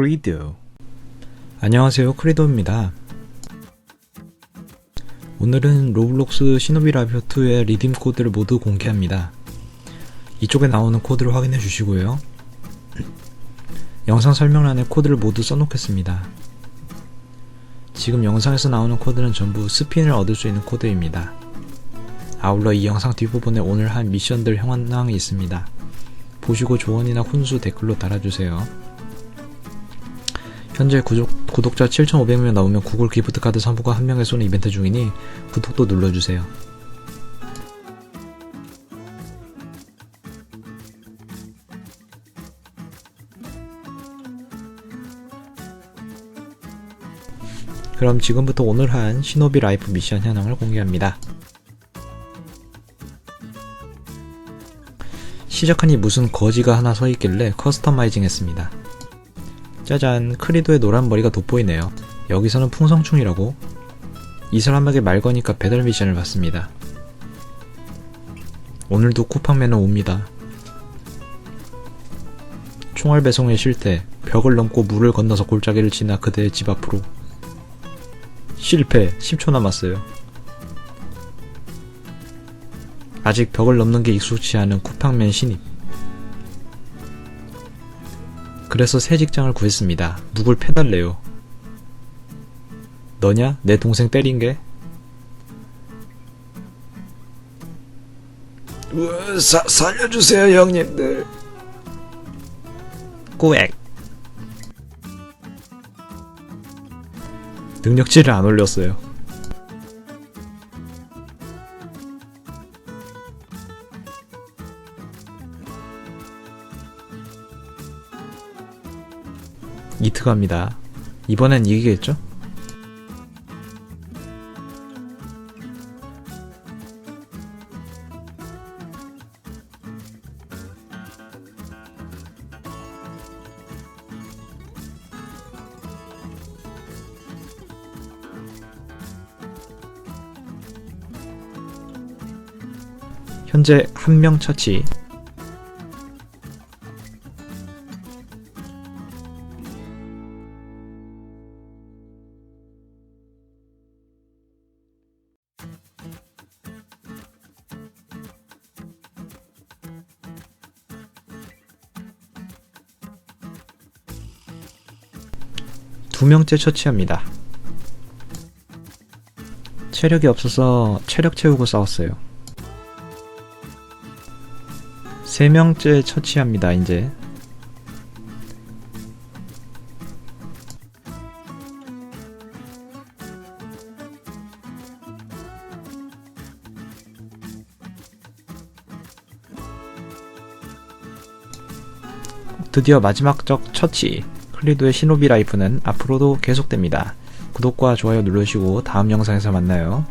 크리도 안녕하세요 크리도입니다. 오늘은 로블록스 시노비 라이프2의 리딤 코드를 모두 공개합니다. 이쪽에 나오는 코드를 확인해 주시고요. 영상 설명란에 코드를 모두 써놓겠습니다. 지금 영상에서 나오는 코드는 전부 스핀을 얻을 수 있는 코드입니다. 아울러 이 영상 뒷부분에 오늘 한 미션들 현황이 있습니다. 보시고 조언이나 훈수 댓글로 달아주세요 현재 구독, 구독 자 7,500명 넘으면 구글 기프트카드 선포가 한 명에 쏘는 이벤트 중이니 구독도 눌러주세요. 그럼 지금부터 오늘 한 시노비 라이프 미션 현황을 공개합니다. 시작하니 무슨 거지가 하나 서 있길래 커스터마이징 했습니다. 짜잔 크리도의 노란 머리가 돋보이네요. 여기서는 풍성충이라고 이 사람에게 말 거니까 배달 미션을 받습니다. 오늘도 쿠팡맨은 옵니다. 총알 배송의 실태 벽을 넘고 물을 건너서 골짜기를 지나 그대의 집 앞으로 실패 10초 남았어요. 아직 벽을 넘는 게 익숙치 않은 쿠팡맨 신입 그래서 새 직장을 구했습니다. 누굴 패달래요? 너냐? 내 동생 때린 게? 사, 살려주세요 형님들 꾸액 능력치를 안 올렸어요 이트 갑니다. 이번엔 이기겠죠? 현재 한 명 처치 두 명째 처치합니다. 체력이 없어서 체력 채우고 싸웠어요. 세 명째 처치합니다, 이제. 드디어 마지막 적 처치. 클리도의 신노비 라이프는 앞으로도 계속됩니다. 구독과 좋아요 눌러주시고 다음 영상에서 만나요.